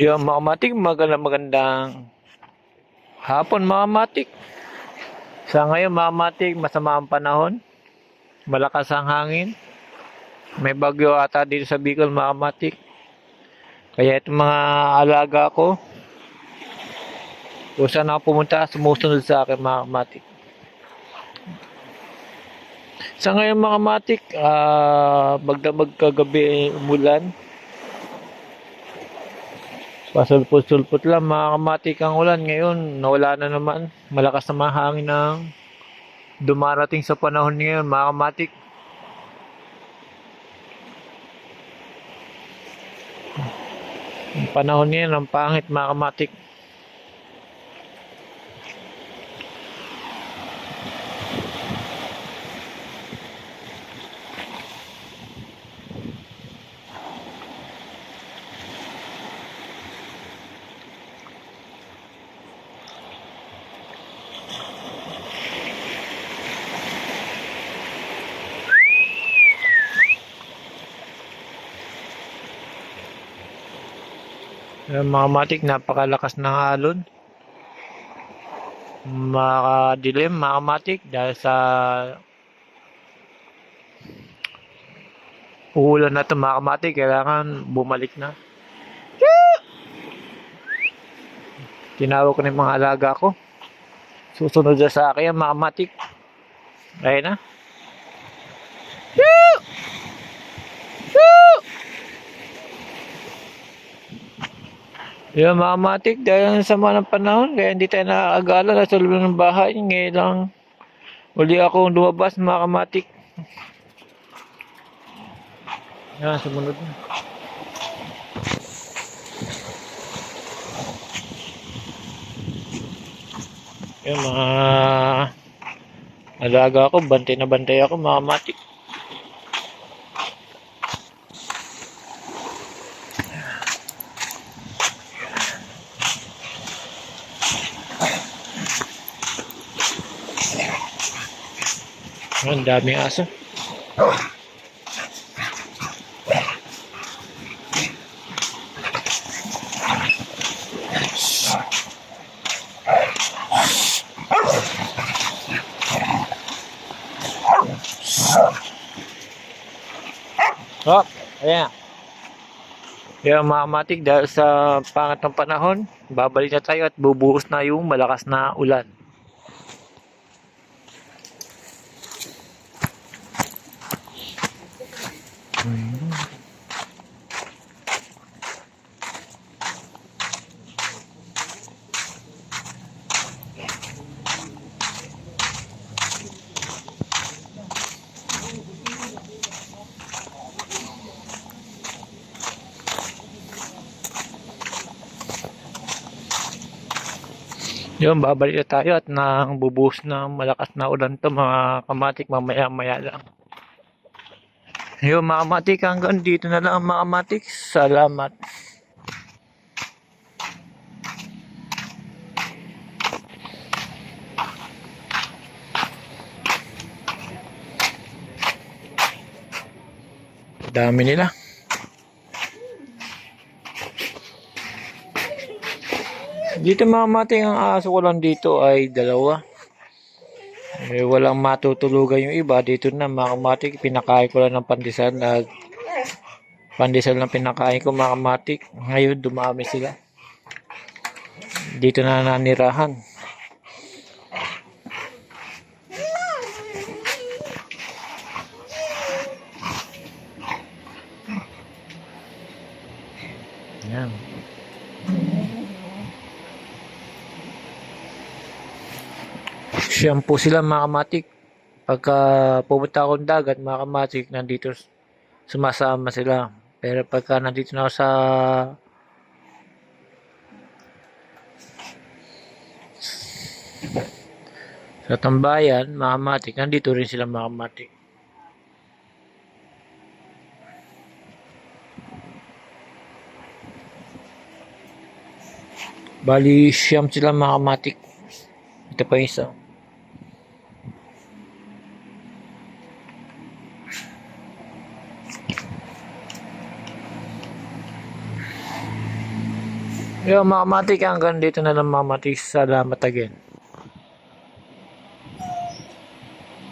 Yung mga matik, magandang magandang hapon mga matik. Sa ngayon mga matik, masama ang panahon. Malakas ang hangin. May bagyo ata dito sa Bicol mga matik. Kaya itong mga alaga ko, kung saan ako pumunta, sumusunod sa akin mga matik. Sa ngayon mga matik, ah magdamag kagabi umulan. Pasulpot-sulpot lang mga kamatik ang ulan. Ngayon, nawala na naman. Malakas na mahangin ng dumarating sa panahon ngayon mga kamatik. Ang panahon ngayon, ang pangit mga Ayan, mga kamatik, napakalakas ng alon. Makadilim mga kamatik dahil sa uulan na ito mga kamatik. Kailangan bumalik na. Tinawag ko na yung mga alaga ko. Susunod na sa akin mga kamatik. Ayun na. Yung mga matik, dahil sa sama ng panahon, kaya hindi tayo nakakagala na sa loob ng bahay. Ngayon lang, uli akong lumabas mga kamatik. Yan, sumunod na. Yung mga alaga ako, bantay na bantay ako mga kamatik. Ang daming aso. Oh, ayan. Yung mga matik dahil sa pangat ng panahon, babalik na tayo at bubuhos na yung malakas na ulan. Yun, babalik na tayo at nang bubuhos na malakas na ulan to mga kamatik mamaya maya lang. Yun mga kamatik hanggang dito na lang mga kamatik. Salamat. Dami nila. Dito mga mating ang aso ko lang dito ay dalawa. Eh, walang matutulugan yung iba. Dito na mga pinakain ko lang ng pandesal. Nag pandesal na pinakain ko mga. Ngayon dumami sila. Dito na nanirahan. Yan. Shampoo sila mga kamatik. Pagka pumunta akong dagat, mga kamatik, nandito sumasama sila. Pero pagka nandito na ako sa sa tambayan, mga kamatik, nandito rin sila mga kamatik. Bali, siyam sila mga kamatik. Ito pa isa. Yo, mga matik, hanggang dito na lang mga matik. Salamat again.